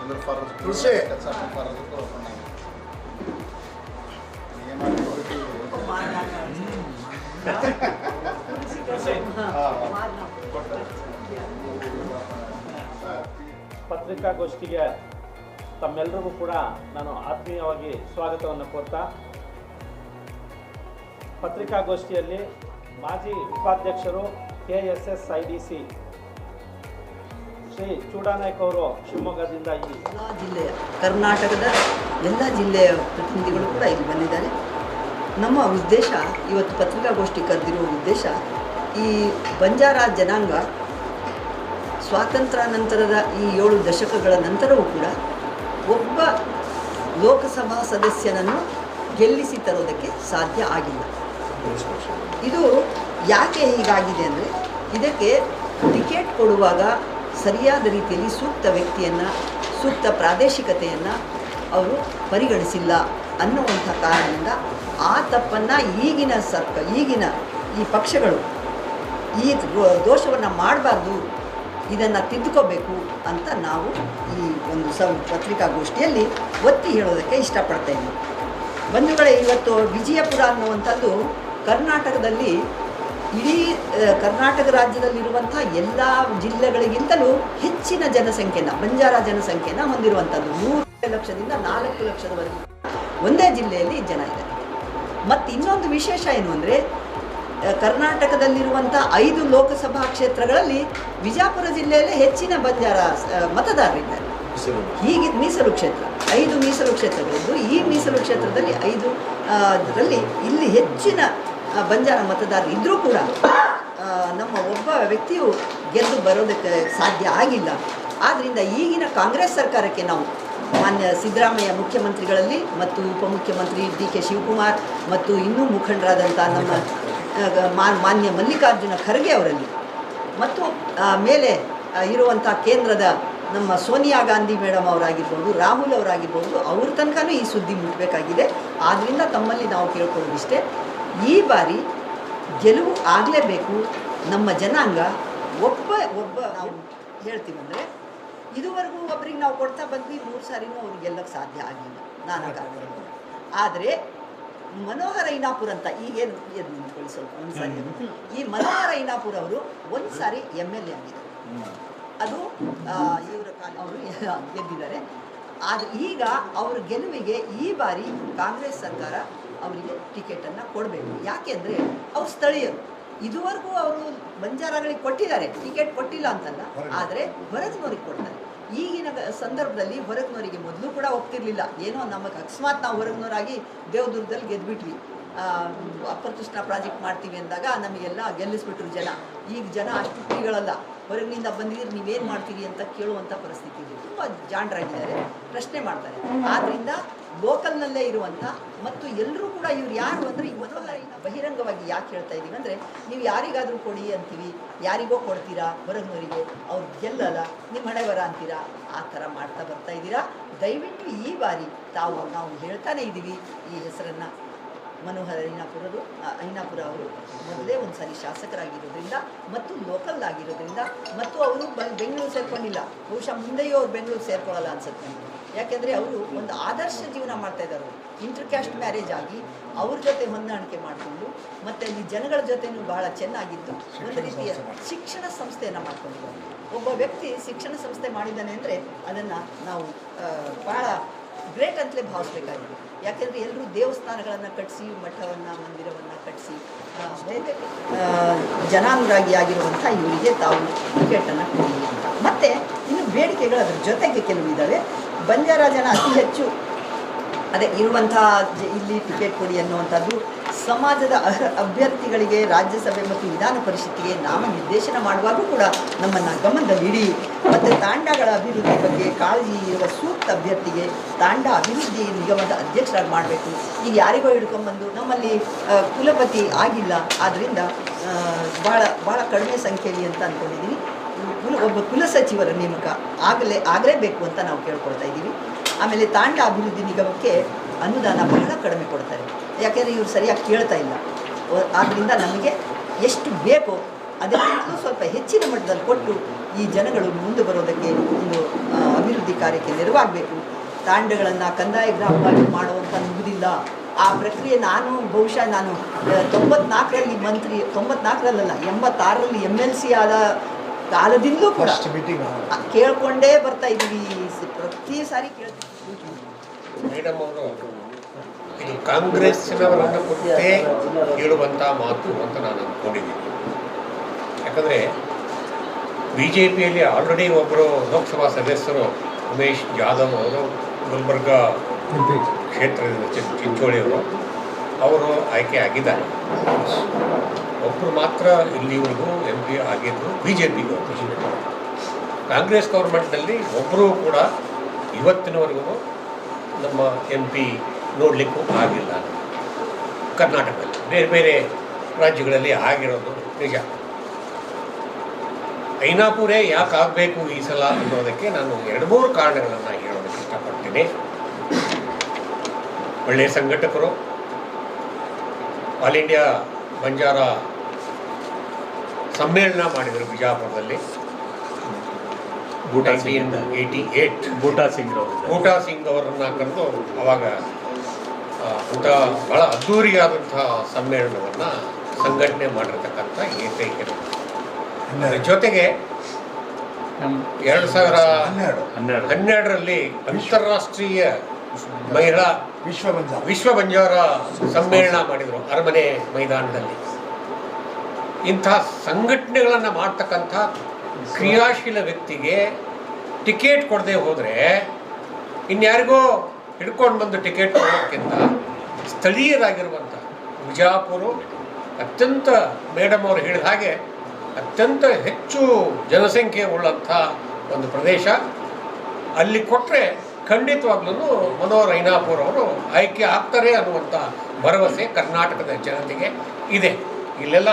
ಅಂದ್ರೆ ಫರ್ ತುಳಸಿ. ಫರ್ದು ಪತ್ರಿಕಾಗೋಷ್ಠಿಗೆ ತಮ್ಮೆಲ್ಲರಿಗೂ ಕೂಡ ನಾನು ಆತ್ಮೀಯವಾಗಿ ಸ್ವಾಗತವನ್ನು ಕೋರ್ತಾ, ಪತ್ರಿಕಾಗೋಷ್ಠಿಯಲ್ಲಿ ಮಾಜಿ ಉಪಾಧ್ಯಕ್ಷರು K S S I D C Shri Choodanaik ಅವರು ಶಿವಮೊಗ್ಗದಿಂದ ಈ ಎಲ್ಲ ಜಿಲ್ಲೆಯ, ಕರ್ನಾಟಕದ ಎಲ್ಲ ಜಿಲ್ಲೆಯ ಪ್ರತಿನಿಧಿಗಳು ಕೂಡ ಇಲ್ಲಿ ಬಂದಿದ್ದಾರೆ. ನಮ್ಮ ಉದ್ದೇಶ ಇವತ್ತು ಪತ್ರಿಕಾಗೋಷ್ಠಿ ಕರೆದಿರುವ ಉದ್ದೇಶ ಈ ಬಂಜಾರ ಜನಾಂಗ ಸ್ವಾತಂತ್ರ್ಯ ನಂತರದ ಈ ಏಳು ದಶಕಗಳ ನಂತರವೂ ಕೂಡ ಒಬ್ಬ ಲೋಕಸಭಾ ಸದಸ್ಯನನ್ನು ಗೆಲ್ಲಿಸಿ ತರೋದಕ್ಕೆ ಸಾಧ್ಯ ಆಗಿಲ್ಲ. ಇದು ಯಾಕೆ ಹೀಗಾಗಿದೆ ಅಂದರೆ ಇದಕ್ಕೆ ಟಿಕೆಟ್ ಕೊಡುವಾಗ ಸರಿಯಾದ ರೀತಿಯಲ್ಲಿ ಸೂಕ್ತ ವ್ಯಕ್ತಿಯನ್ನು, ಸೂಕ್ತ ಪ್ರಾದೇಶಿಕತೆಯನ್ನು ಅವರು ಪರಿಗಣಿಸಿಲ್ಲ ಅನ್ನುವಂಥ ಕಾರಣದಿಂದ ಆ ತಪ್ಪನ್ನು ಈಗಿನ ಸರ್ಕ, ಈಗಿನ ಈ ಪಕ್ಷಗಳು ಈ ದೋಷವನ್ನು ಮಾಡಬಾರ್ದು, ಇದನ್ನು ತಿದ್ದುಕೋಬೇಕು ಅಂತ ನಾವು ಈ ಒಂದು ಸ, ಪತ್ರಿಕಾಗೋಷ್ಠಿಯಲ್ಲಿ ಒತ್ತಿ ಹೇಳೋದಕ್ಕೆ ಇಷ್ಟಪಡ್ತೇನೆ. ಬಂಧುಗಳೇ, ಇವತ್ತು ವಿಜಯಪುರ ಅನ್ನುವಂಥದ್ದು ಕರ್ನಾಟಕದಲ್ಲಿ ಇಡೀ ಕರ್ನಾಟಕ ರಾಜ್ಯದಲ್ಲಿರುವಂಥ ಎಲ್ಲ ಜಿಲ್ಲೆಗಳಿಗಿಂತಲೂ ಹೆಚ್ಚಿನ ಜನಸಂಖ್ಯೆನ, ಬಂಜಾರ ಜನಸಂಖ್ಯೆನ ಹೊಂದಿರುವಂಥದ್ದು. ಮೂರು ಲಕ್ಷದಿಂದ ನಾಲ್ಕು ಲಕ್ಷದವರೆಗೂ ಒಂದೇ ಜಿಲ್ಲೆಯಲ್ಲಿ ಜನ ಇದ್ದಾರೆ. ಮತ್ತು ಇನ್ನೊಂದು ವಿಶೇಷ ಏನು ಅಂದರೆ ಕರ್ನಾಟಕದಲ್ಲಿರುವಂಥ ಐದು ಲೋಕಸಭಾ ಕ್ಷೇತ್ರಗಳಲ್ಲಿ ವಿಜಾಪುರ ಜಿಲ್ಲೆಯಲ್ಲಿ ಹೆಚ್ಚಿನ ಬಂಜಾರ ಮತದಾರರಿದ್ದಾರೆ. ಹೀಗೆ ಮೀಸಲು ಕ್ಷೇತ್ರ ಐದು ಮೀಸಲು ಕ್ಷೇತ್ರಗಳಿದ್ದು ಈ ಮೀಸಲು ಕ್ಷೇತ್ರದಲ್ಲಿ ಐದು ಇದರಲ್ಲಿ ರಲ್ಲಿ ಇಲ್ಲಿ ಹೆಚ್ಚಿನ ಬಂಜಾರ ಮತದಾರರು ಇದ್ದರೂ ಕೂಡ ನಮ್ಮ ಒಬ್ಬ ವ್ಯಕ್ತಿಯು ಗೆದ್ದು ಬರೋದಕ್ಕೆ ಸಾಧ್ಯ ಆಗಿಲ್ಲ. ಆದ್ದರಿಂದ ಈಗಿನ ಕಾಂಗ್ರೆಸ್ ಸರ್ಕಾರಕ್ಕೆ ನಾವು ಮಾನ್ಯ ಸಿದ್ದರಾಮಯ್ಯ ಮುಖ್ಯಮಂತ್ರಿಗಳಲ್ಲಿ ಮತ್ತು ಉಪಮುಖ್ಯಮಂತ್ರಿ ಡಿ ಕೆ ಶಿವಕುಮಾರ್ ಮತ್ತು ಇನ್ನೂ ಮುಖಂಡರಾದಂಥ ನಮ್ಮ ಮಾನ್ಯ ಮಲ್ಲಿಕಾರ್ಜುನ ಖರ್ಗೆ ಅವರಲ್ಲಿ. ಮತ್ತು ಮೇಲೆ ಇರುವಂಥ ಕೇಂದ್ರದ ನಮ್ಮ ಸೋನಿಯಾ ಗಾಂಧಿ ಮೇಡಮ್ ಅವರಾಗಿರ್ಬೋದು, ರಾಹುಲ್ ಅವರಾಗಿರ್ಬೋದು, ಅವ್ರ ತನಕನೂ ಈ ಸುದ್ದಿ ಮುಟ್ಟಬೇಕಾಗಿದೆ ಆದ್ದರಿಂದ ತಮ್ಮಲ್ಲಿ ನಾವು ಕೇಳ್ಕೊಳ್ಳೋದಿಷ್ಟೇ. ಈ ಬಾರಿ ಗೆಲುವು ಆಗಲೇಬೇಕು ನಮ್ಮ ಜನಾಂಗ. ಒಬ್ಬ ಒಬ್ಬ ನಾವು ಹೇಳ್ತೀವಂದರೆ ಇದುವರೆಗೂ ಒಬ್ರಿಗೆ ನಾವು ಕೊಡ್ತಾ ಬಂದ್ವಿ, ಮೂರು ಸಾರಿನೂ ಅವ್ರಿಗೆ ಗೆಲ್ಲಕ್ಕೆ ಸಾಧ್ಯ ಆಗಲಿಲ್ಲ ನಾನು ಆದರೆ ಮನೋಹರ ಐನಾಪುರ ಅಂತ ಈಗೇನು ಏನು ನಿಂತ್ಕೊಳ್ಳಿ ಸ್ವಲ್ಪ ಒಂದು ಸಾರಿ ಈ ಮನೋಹರ ಐನಾಪುರ ಅವರು ಒಂದ್ಸಾರಿ ಎಂ ಎಲ್ ಎ ಆಗಿದ್ದಾರೆ. ಅದು ಇವರ ಕಾಲ ಅವರು ಗೆದ್ದಿದ್ದಾರೆ. ಆದರೆ ಈಗ ಅವ್ರ ಗೆಲುವಿಗೆ ಈ ಬಾರಿ ಕಾಂಗ್ರೆಸ್ ಸರ್ಕಾರ ಅವರಿಗೆ ಟಿಕೆಟನ್ನು ಕೊಡಬೇಕು. ಯಾಕೆಂದರೆ ಅವ್ರು ಸ್ಥಳೀಯರು. ಇದುವರೆಗೂ ಅವರು ಬಂಜಾರಗಳಿಗೆ ಕೊಟ್ಟಿದ್ದಾರೆ. ಟಿಕೆಟ್ ಕೊಟ್ಟಿಲ್ಲ ಅಂತಲ್ಲ. ಆದರೆ ಹೊರಗಿನವ್ರಿಗೆ ಕೊಡ್ತಾರೆ. ಈಗಿನ ಸಂದರ್ಭದಲ್ಲಿ ಹೊರಗಿನವರಿಗೆ ಮೊದಲು ಕೂಡ ಹೋಗ್ತಿರ್ಲಿಲ್ಲ ಏನೋ ನಮಗೆ ಅಕಸ್ಮಾತ್ ನಾವು ಹೊರಗಿನವರಾಗಿ ದೇವದುರ್ಗದಲ್ಲಿ ಗೆದ್ಬಿಟ್ವಿ. ಆ, ಅಪ್ಪರ್ ಪ್ರಾಜೆಕ್ಟ್ ಮಾಡ್ತೀವಿ ಅಂದಾಗ ನಮಗೆಲ್ಲ ಗೆಲ್ಲಿಸ್ಬಿಟ್ರು ಜನ. ಈಗ ಜನ ಅಷ್ಟು ಫ್ರೀಗಳಲ್ಲ. ಹೊರಗಿನಿಂದ ಬಂದಿದ್ದೀರಿ ನೀವೇನು ಮಾಡ್ತೀರಿ ಅಂತ ಕೇಳುವಂಥ ಪರಿಸ್ಥಿತಿ ಇದೆ. ತುಂಬ ಜಾಣರಾಗಿದ್ದಾರೆ ಪ್ರಶ್ನೆ ಮಾಡ್ತಾರೆ. ಆದ್ದರಿಂದ ಲೋಕಲ್ನಲ್ಲೇ ಇರುವಂಥ ಮತ್ತು ಎಲ್ಲರೂ ಕೂಡ ಇವ್ರು ಯಾರು ಅಂದರೆ ಈ ಬಹಿರಂಗವಾಗಿ ಯಾಕೆ ಹೇಳ್ತಾ ಇದ್ದೀವಿ ಅಂದರೆ ನೀವು ಯಾರಿಗಾದರೂ ಕೊಡಿ ಅಂತೀವಿ, ಯಾರಿಗೋ ಕೊಡ್ತೀರಾ ಹೊರಗಿನವರಿಗೆ ಅವ್ರು ಗೆಲ್ಲಲ್ಲ, ನಿಮ್ಮ ಹಣೆ ಬರ ಅಂತೀರಾ, ಆ ಥರ ಮಾಡ್ತಾ ಬರ್ತಾ ಇದ್ದೀರಾ. ದಯವಿಟ್ಟು ಈ ಬಾರಿ ತಾವು, ನಾವು ಹೇಳ್ತಾನೆ ಇದ್ದೀವಿ ಈ ಹೆಸರನ್ನು ಮನೋಹರ್ ಐನಾಪುರರು ಐನಾಪುರ ಅವರು ಮೊದಲೇ ಒಂದು ಸಾರಿ ಶಾಸಕರಾಗಿರೋದ್ರಿಂದ ಮತ್ತು ಲೋಕಲ್ ಆಗಿರೋದ್ರಿಂದ ಮತ್ತು ಅವರು ಬೆಂಗಳೂರು ಸೇರ್ಕೊಂಡಿಲ್ಲ, ಬಹುಶಃ ಮುಂದೆಯೂ ಅವ್ರು ಬೆಂಗಳೂರು ಸೇರ್ಕೊಳ್ಳಲ್ಲ ಅನ್ಸುತ್ತೆ. ಯಾಕೆಂದರೆ ಅವರು ಒಂದು ಆದರ್ಶ ಜೀವನ ಮಾಡ್ತಾ ಇದ್ದಾರೆ ಇಂಟರ್ ಕ್ಯಾಸ್ಟ್ ಮ್ಯಾರೇಜ್ ಆಗಿ ಅವ್ರ ಜೊತೆ ಹೊಂದಾಣಿಕೆ ಮಾಡಿಕೊಂಡು ಮತ್ತು ಅಲ್ಲಿ ಜನಗಳ ಜೊತೆನೂ ಬಹಳ ಚೆನ್ನಾಗಿದ್ದು ಒಂದು ರೀತಿಯ ಶಿಕ್ಷಣ ಸಂಸ್ಥೆಯನ್ನು ಮಾಡ್ಕೊಂಡಿದ್ದಾರೆ. ಒಬ್ಬ ವ್ಯಕ್ತಿ ಶಿಕ್ಷಣ ಸಂಸ್ಥೆ ಮಾಡಿದ್ದಾನೆ ಅಂದರೆ ಅದನ್ನು ನಾವು ಬಹಳ ಗ್ರೇಟ್ ಅಂತಲೇ ಭಾವಿಸ್ಬೇಕಾಗಿದೆ. ಯಾಕೆಂದರೆ ಎಲ್ಲರೂ ದೇವಸ್ಥಾನಗಳನ್ನು ಕಟ್ಟಿಸಿ ಮಠವನ್ನು ಮಂದಿರವನ್ನು ಕಟ್ಟಿಸಿ ಜನಾಂಗರಾಗಿ ಆಗಿರುವಂಥ ಇವರಿಗೆ ತಾವು ಟಿಕೆಟನ್ನು ಕೊಡಿ ಅಂತ. ಮತ್ತು ಇನ್ನು ಬೇಡಿಕೆಗಳು ಅದ್ರ ಜೊತೆಗೆ ಕೆಲವು ಇದ್ದಾವೆ. ಬಂಜಾರ ಜನ ಅತಿ ಹೆಚ್ಚು. ಅದೇ, ಇರುವಂತಹ ಇಲ್ಲಿ ಟಿಕೆಟ್ ಕೊಡಿ ಅನ್ನುವಂಥದ್ದು ಸಮಾಜದ ಅರ್ಹ ಅಭ್ಯರ್ಥಿಗಳಿಗೆ ರಾಜ್ಯಸಭೆ ಮತ್ತು ವಿಧಾನ ಪರಿಷತ್ತಿಗೆ ನಾಮ ನಿರ್ದೇಶನ ಮಾಡುವಾಗೂ ಕೂಡ ನಮ್ಮನ್ನು ಗಮನದಲ್ಲಿಡಿ. ಮತ್ತು ತಾಂಡಗಳ ಅಭಿವೃದ್ಧಿ ಬಗ್ಗೆ ಕಾಳಜಿ ಇರುವ ಸೂಕ್ತ ಅಭ್ಯರ್ಥಿಗೆ ತಾಂಡ ಅಭಿವೃದ್ಧಿ ನಿಗಮದ ಅಧ್ಯಕ್ಷರಾಗಿ ಮಾಡಬೇಕು. ಈಗ ಯಾರಿಗೋ ಹಿಡ್ಕೊಂಡ್ಬಂದು ನಮ್ಮಲ್ಲಿ ಕುಲಪತಿ ಆಗಿಲ್ಲ. ಆದ್ದರಿಂದ ಭಾಳ ಭಾಳ ಕಡಿಮೆ ಸಂಖ್ಯೆಯಲ್ಲಿ ಅಂತ ಅಂದ್ಕೊಂಡಿದ್ದೀನಿ ಒಬ್ಬ ಕುಲಸಚಿವರ ನೇಮಕ ಆಗಲೇ, ಆಗಲೇಬೇಕು ಅಂತ ನಾವು ಕೇಳ್ಕೊಳ್ತಾ ಇದ್ದೀವಿ. ಆಮೇಲೆ ತಾಂಡ ಅಭಿವೃದ್ಧಿ ನಿಗಮಕ್ಕೆ ಅನುದಾನ ಬಹಳ ಕಡಿಮೆ ಕೊಡ್ತಾರೆ. ಯಾಕೆಂದರೆ ಇವರು ಸರಿಯಾಗಿ ಕೇಳ್ತಾ ಇಲ್ಲ. ಆದ್ದರಿಂದ ನಮಗೆ ಎಷ್ಟು ಬೇಕೋ ಅದಕ್ಕಿಂತ ಸ್ವಲ್ಪ ಹೆಚ್ಚಿನ ಮಟ್ಟದಲ್ಲಿ ಕೊಟ್ಟು ಈ ಜನಗಳು ಮುಂದೆ ಬರೋದಕ್ಕೆ ಒಂದು ಅಭಿವೃದ್ಧಿ ಕಾರ್ಯಕ್ಕೆ ನೆರವಾಗಬೇಕು. ತಾಂಡಗಳನ್ನು ಕಂದಾಯ ಗ್ರಾಮವಾಗಿ ಮಾಡುವಂಥ ಮುಗಿದಿಲ್ಲ. ಆ ಪ್ರಕ್ರಿಯೆ ನಾನು ಬಹುಶಃ ನಾನು ತೊಂಬತ್ನಾಲ್ಕರಲ್ಲಿ ಮಂತ್ರಿ ತೊಂಬತ್ನಾಲ್ಕರಲ್ಲ ಎಂಬತ್ತಾರರಲ್ಲಿ ಎಂ ಎಲ್ ಸಿ ಆದ ಕಾಲದಿಂದಲೂ ಕೂಡ ಫಸ್ಟ್ ಮೀಟಿಂಗ್ ಆ, ಕೇಳ್ಕೊಂಡೇ ಬರ್ತಾ ಇದ್ದೀವಿ. ಪ್ರತಿ ಸಾರಿ ಕೇಳ್ತೀವಿ. ಮೇಡಮ್ ಅವರು ಇದು ಕಾಂಗ್ರೆಸ್ನವರನ್ನು ಕುರಿತೇ ಹೇಳುವಂಥ ಮಾತು ಅಂತ ನಾನು ಅಂದ್ಕೊಂಡಿದ್ದೀನಿ ಯಾಕಂದರೆ ಬಿ ಜೆ ಪಿಯಲ್ಲಿ ಆಲ್ರೆಡಿ ಒಬ್ಬರು ಲೋಕಸಭಾ ಸದಸ್ಯರು ಉಮೇಶ್ ಜಾಧವ್ ಅವರು ಗುಲ್ಬರ್ಗ ಕ್ಷೇತ್ರದಿಂದ ಚಿ- ಚಿಂಚೋಳಿಯವರು ಅವರು ಆಯ್ಕೆ ಆಗಿದ್ದಾರೆ. ಒಬ್ಬರು ಮಾತ್ರ ಇಲ್ಲಿವರೆಗೂ ಎಂ ಪಿ ಆಗಿದ್ದು ಬಿ ಜೆ ಪಿಗೆ ಕಾಂಗ್ರೆಸ್ ಗೌರ್ಮೆಂಟ್ನಲ್ಲಿ ಒಬ್ಬರು ಕೂಡ ಇವತ್ತಿನವರೆಗೂ ನಮ್ಮ ಎಂ ಪಿ ನೋಡಲಿಕ್ಕೂ ಆಗಿಲ್ಲ. ಕರ್ನಾಟಕದಲ್ಲಿ, ಬೇರೆ ಬೇರೆ ರಾಜ್ಯಗಳಲ್ಲಿ ಆಗಿರೋದು ನಿಜ. ಐನಾಪುರೇ ಯಾಕೆ ಆಗಬೇಕು ಈ ಸಲ ಅನ್ನೋದಕ್ಕೆ ನಾನು ಎರಡು ಮೂರು ಕಾರಣಗಳನ್ನು ಹೇಳೋದಕ್ಕೆ ಇಷ್ಟಪಡ್ತೀನಿ. ಒಳ್ಳೆಯ ಸಂಘಟಕರು ಆಲ್ ಇಂಡಿಯಾ ಬಂಜಾರ ಸಮ್ಮೇಳನ ಮಾಡಿದರು ಬಿಜಾಪುರದಲ್ಲಿ. ಬೂಟಾ ಸಿಂಗ್ ಏಯ್ಟಿ ಏಯ್ಟ್ ಬೂಟಾ ಸಿಂಗ್ ಅವರು ಬೂಟಾ ಸಿಂಗ್ ಅವರನ್ನ ಕರೆದು ಅವಾಗ ಊಟ ಬಹಳ ಅದ್ಧೂರಿಯಾದಂಥ ಸಮ್ಮೇಳನವನ್ನು ಸಂಘಟನೆ ಮಾಡಿರ್ತಕ್ಕಂಥ ಏಕೈಕ ಜೊತೆಗೆ ಎರಡು ಸಾವಿರ ಹನ್ನೆರಡು. ಹನ್ನೆರಡು. ಹನ್ನೆರಡರಲ್ಲಿ ಅಂತಾರಾಷ್ಟ್ರೀಯ ಮಹಿಳಾ ವಿಶ್ವ ಬಂಜಾರ ವಿಶ್ವ ಬಂಜಾರ ಸಮ್ಮೇಳನ ಮಾಡಿದರು ಅರಮನೆ ಮೈದಾನದಲ್ಲಿ. ಇಂಥ ಸಂಘಟನೆಗಳನ್ನು ಮಾಡ್ತಕ್ಕಂಥ ಕ್ರಿಯಾಶೀಲ ವ್ಯಕ್ತಿಗೆ ಟಿಕೆಟ್ ಕೊಡದೆ ಹೋದರೆ ಇನ್ಯಾರಿಗೋ ಹಿಡ್ಕೊಂಡು ಬಂದು ಟಿಕೆಟ್ ಕೊಡೋಕ್ಕಿಂತ ಸ್ಥಳೀಯರಾಗಿರುವಂಥ ಬಿಜಾಪುರ ಅತ್ಯಂತ ಮೇಡಮ್ ಅವರು ಹೇಳಿದ ಹಾಗೆ ಅತ್ಯಂತ ಹೆಚ್ಚು ಜನಸಂಖ್ಯೆ ಉಳ್ಳಂಥ ಒಂದು ಪ್ರದೇಶ. ಅಲ್ಲಿ ಕೊಟ್ಟರೆ ಖಂಡಿತವಾಗ್ಲೂ ಮನೋಹರ್ ಐನಾಪುರ್ ಅವರು ಆಯ್ಕೆ ಆಗ್ತಾರೆ ಅನ್ನುವಂಥ ಭರವಸೆ ಕರ್ನಾಟಕದ ಜನತೆಗೆ ಇದೆ. ಇಲ್ಲೆಲ್ಲ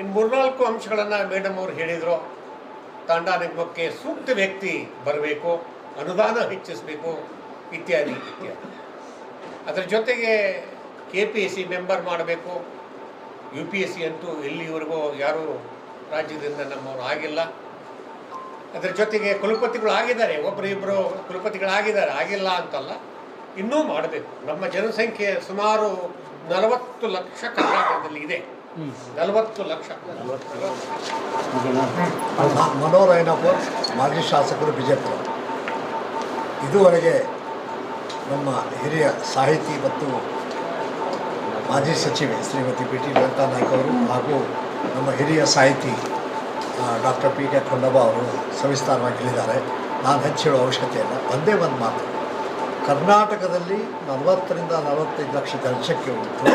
ಇನ್ನು ಮೂರ್ನಾಲ್ಕು ಅಂಶಗಳನ್ನು ಮೇಡಮ್ ಅವರು ಹೇಳಿದರು. ತಾಂಡ ನಿಗಮಕ್ಕೆ ಸೂಕ್ತ ವ್ಯಕ್ತಿ ಬರಬೇಕು, ಅನುದಾನ ಹೆಚ್ಚಿಸಬೇಕು ಇತ್ಯಾದಿ ಇತ್ಯಾದಿ. ಅದರ ಜೊತೆಗೆ K P S C member ಮಾಡಬೇಕು. ಯು ಪಿ ಎಸ್ ಸಿ ಅಂತೂ ಎಲ್ಲಿವರೆಗೂ ಯಾರೂ ರಾಜ್ಯದಿಂದ ನಮ್ಮವರು ಆಗಿಲ್ಲ. ಅದರ ಜೊತೆಗೆ ಕುಲಪತಿಗಳು ಆಗಿದ್ದಾರೆ ಒಬ್ಬರು ಇಬ್ಬರು ಕುಲಪತಿಗಳಾಗಿದ್ದಾರೆ ಆಗಿಲ್ಲ ಅಂತಲ್ಲ ಇನ್ನೂ ಮಾಡಬೇಕು. ನಮ್ಮ ಜನಸಂಖ್ಯೆ ಸುಮಾರು ನಲವತ್ತು ಲಕ್ಷ ಕರ್ನಾಟಕದಲ್ಲಿ ಇದೆ. ನಲವತ್ತು ಲಕ್ಷ. ಮನೋಹರ್ ಐನಾಪುರ್ ಮಾಜಿ ಶಾಸಕರು ಬಿಜೆಪಿ ಇದುವರೆಗೆ ನಮ್ಮ ಹಿರಿಯ ಸಾಹಿತಿ ಮತ್ತು ಮಾಜಿ ಸಚಿವೆ ಶ್ರೀಮತಿ ಪಿ ಟಿ ಲಂಕಾ ನಾಯ್ಕ ಅವರು ಹಾಗೂ ನಮ್ಮ ಹಿರಿಯ ಸಾಹಿತಿ ಡಾಕ್ಟರ್ ಪಿ ಕೆ ಕೊಂಡಬ್ಬ ಅವರು ಸವಿಸ್ತಾರವಾಗಿ ಹೇಳಿದ್ದಾರೆ ನಾನು ಹೆಚ್ಚೇಳೋ ಅವಶ್ಯಕತೆ ಇಲ್ಲ. ಒಂದೇ ಒಂದು ಮಾತು. ಕರ್ನಾಟಕದಲ್ಲಿ ನಲವತ್ತರಿಂದ ನಲವತ್ತೈದು ಲಕ್ಷ ಜನಸಂಖ್ಯೆ ಉಂಟು.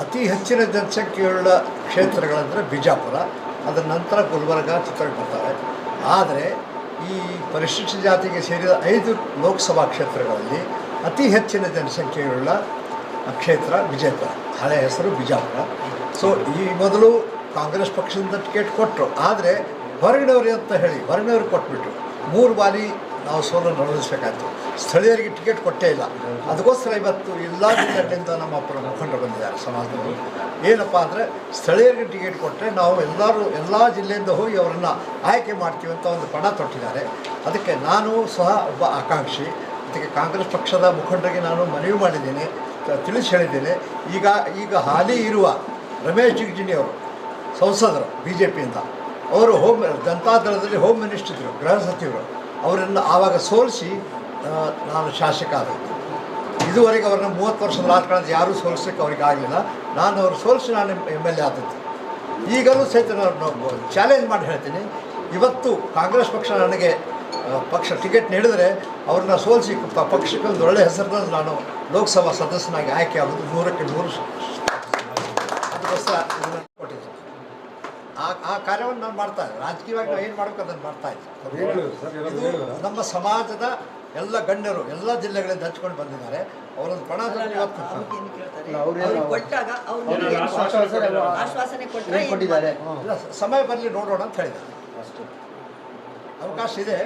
ಅತಿ ಹೆಚ್ಚಿನ ಜನಸಂಖ್ಯೆಯುಳ್ಳ ಕ್ಷೇತ್ರಗಳಂದರೆ ಬಿಜಾಪುರ, ಅದರ ನಂತರ ಗುಲ್ಬರ್ಗ ಚಿತ್ರ ಬರ್ತವೆ ಆದರೆ ಈ ಪರಿಶಿಷ್ಟ ಜಾತಿಗೆ ಸೇರಿದ ಐದು ಲೋಕಸಭಾ ಕ್ಷೇತ್ರಗಳಲ್ಲಿ ಅತಿ ಹೆಚ್ಚಿನ ಜನಸಂಖ್ಯೆಯುಳ್ಳ ಕ್ಷೇತ್ರ ವಿಜಯಪುರ. ಹಳೆಯ ಹೆಸರು ಬಿಜಾಪುರ. ಸೊ ಈ ಮೊದಲು ಕಾಂಗ್ರೆಸ್ ಪಕ್ಷದಿಂದ ಟಿಕೆಟ್ ಕೊಟ್ಟರು ಆದರೆ ಹೊರಗಿನವ್ರಿ ಅಂತ ಹೇಳಿ ಹೊರಗಿನವ್ರಿಗೆ ಕೊಟ್ಬಿಟ್ರು. ಮೂರು ಬಾರಿ ನಾವು ಸೋಲನ್ನು ಅನುಭವಿಸ್ಬೇಕಾಯ್ತು. ಸ್ಥಳೀಯರಿಗೆ ಟಿಕೆಟ್ ಕೊಟ್ಟೇ ಇಲ್ಲ. ಅದಕ್ಕೋಸ್ಕರ ಇವತ್ತು ಎಲ್ಲ ಜಿಲ್ಲೆಗಳಿಂದ ನಮ್ಮ ಮುಖಂಡರು ಬಂದಿದ್ದಾರೆ ಸಮಾಜದವರು ಏನಪ್ಪ ಅಂದರೆ ಸ್ಥಳೀಯರಿಗೆ ಟಿಕೆಟ್ ಕೊಟ್ಟರೆ ನಾವು ಎಲ್ಲರೂ ಎಲ್ಲ ಜಿಲ್ಲೆಯಿಂದ ಹೋಗಿ ಅವರನ್ನು ಆಯ್ಕೆ ಮಾಡ್ತೀವಿ ಅಂತ ಒಂದು ಪಣ ತೊಟ್ಟಿದ್ದಾರೆ. ಅದಕ್ಕೆ ನಾನು ಸಹ ಒಬ್ಬ ಆಕಾಂಕ್ಷಿ. ಅದಕ್ಕೆ ಕಾಂಗ್ರೆಸ್ ಪಕ್ಷದ ಮುಖಂಡರಿಗೆ ನಾನು ಮನವಿ ಮಾಡಿದ್ದೀನಿ ತಿಳಿಸಿ ಹೇಳಿದ್ದೇನೆ. ಈಗ ಈಗ ಹಾಲಿ ಇರುವ ರಮೇಶ್ ಜಿಗಜಿಣಿ ಅವರು ಸಂಸದರು ಬಿ ಜೆ ಪಿಯಿಂದ ಅವರು ಹೋಮ್ ಜನತಾದಳದಲ್ಲಿ ಹೋಮ್ ಮಿನಿಸ್ಟರ್ ಇದ್ದರು ಗೃಹ ಸಚಿವರು. ಅವರನ್ನು ಆವಾಗ ಸೋಲಿಸಿ ನಾನು ಶಾಸಕ ಆದದ್ದು. ಇದುವರೆಗೆ ಅವ್ರನ್ನ ಮೂವತ್ತು ವರ್ಷದ ರಾಜಕಾರಣದ ಯಾರೂ ಸೋಲಿಸಲಿಕ್ಕೆ ಅವ್ರಿಗೆ ಆಗಲಿಲ್ಲ. ನಾನು ಅವ್ರು ಸೋಲಿಸಿ ನಾನು ಎಂ ಎಲ್ ಎ ಆದದ್ದು. ಈಗಲೂ ಸಹಿತ ನಾನು ಚಾಲೆಂಜ್ ಮಾಡಿ ಹೇಳ್ತೀನಿ. ಇವತ್ತು ಕಾಂಗ್ರೆಸ್ ಪಕ್ಷ ನನಗೆ ಪಕ್ಷ ಟಿಕೆಟ್ ನೀಡಿದರೆ ಅವ್ರನ್ನ ಸೋಲಿಸಿ ಪಕ್ಷಕ್ಕೆ ಒಂದು ಒಳ್ಳೆಯ ಹೆಸರಿನಲ್ಲಿ ನಾನು ಲೋಕಸಭಾ ಸದಸ್ಯನಾಗಿ ಆಯ್ಕೆ ಆಗೋದು ನೂರಕ್ಕೆ ನೂರು ಅದಕ್ಕೋಸ್ಕರ ಕಾರ್ಯವನ್ನು ನಾನು ಮಾಡ್ತಾ ಇದ್ದೆ ರಾಜಕೀಯವಾಗಿ ನಾವು ಏನು ಮಾಡಬೇಕು ಅದನ್ನು ಮಾಡ್ತಾ ಇದ್ದೆ ಇದು ನಮ್ಮ ಸಮಾಜದ ಎಲ್ಲ ಗಣ್ಯರು ಎಲ್ಲ ಜಿಲ್ಲೆಗಳಿಂದ ಹಚ್ಕೊಂಡು ಬಂದಿದ್ದಾರೆ. ಅವರೊಂದು ಪಣ ಸಮಯ ಬರಲಿ ನೋಡೋಣ ಅಂತ ಹೇಳಿದ್ದಾರೆ. ಅವಕಾಶ ಇದೆ.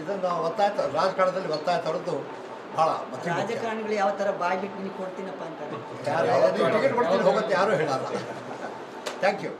ಇದನ್ನು ಒತ್ತಾಯ ರಾಜಕಾರಣದಲ್ಲಿ ಒತ್ತಾಯ ತರದ್ದು ಬಹಳ. ರಾಜಕಾರಣಿಗಳು ಯಾವ ತರ ಬಾಯ್ ಬಿಟ್ಟು ನಿನಗೆ ಕೊಡ್ತೀನಪ್ಪ ಅಂತ ಯಾರು ಟಿಕೆಟ್ ಕೊಡ್ತೀನಿ ಹೋಗುತ್ತೆ ಯಾರೂ ಹೇಳಲ್ಲ. Thank you.